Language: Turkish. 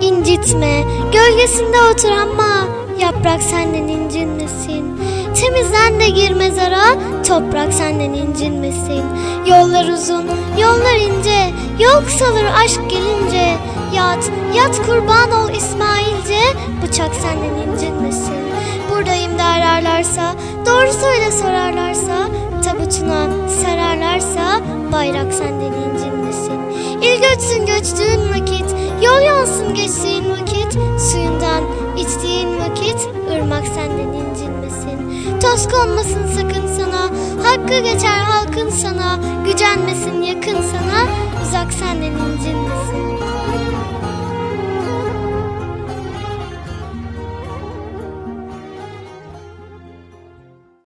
gitme, gölgesinde otur ama yaprak senden incinmesin. Temizlen de gir mezara, toprak senden incinmesin. Yollar uzun, yollar ince, yol kısalır aşk gelince. Yat, yat kurban ol İsmailce, bıçak senden incinmesin. Buradayım da ararlarsa, doğru söyle sorarlarsa, tabutuna sararlarsa, bayrak senden incinmesin. İl göçsün göçtüğün geçtiğin vakit, suyundan içtiğin vakit, ırmak senden incinmesin. Toz konmasın sakın sana, hakkı geçer halkın sana, gücenmesin yakın sana,